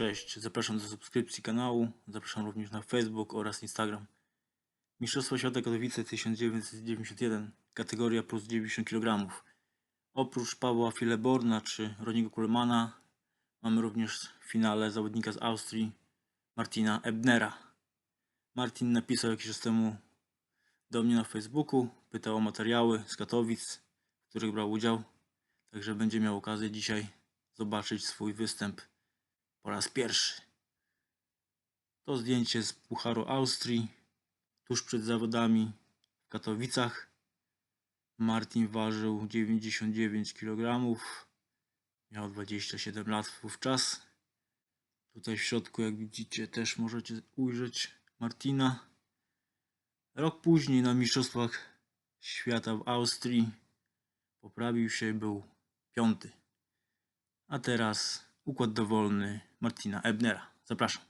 Cześć, zapraszam do subskrypcji kanału, zapraszam również na Facebook oraz Instagram. Mistrzostwo Świata Katowice 1991, kategoria plus 90 kg. Oprócz Pawła Fileborna czy Roniego Kulemana mamy również w finale zawodnika z Austrii Martina Ebnera. Martin napisał jakiś czas temu do mnie na Facebooku, pytał o materiały z Katowic, w których brał udział, także będzie miał okazję dzisiaj zobaczyć swój występ po raz pierwszy. To zdjęcie z Pucharu Austrii, tuż przed zawodami w Katowicach. Martin ważył 99 kg, miał 27 lat wówczas. Tutaj w środku, jak widzicie, też możecie ujrzeć Martina. Rok później na Mistrzostwach Świata w Austrii poprawił się, był piąty. A teraz układ dowolny Martina Ebnera. Zapraszam.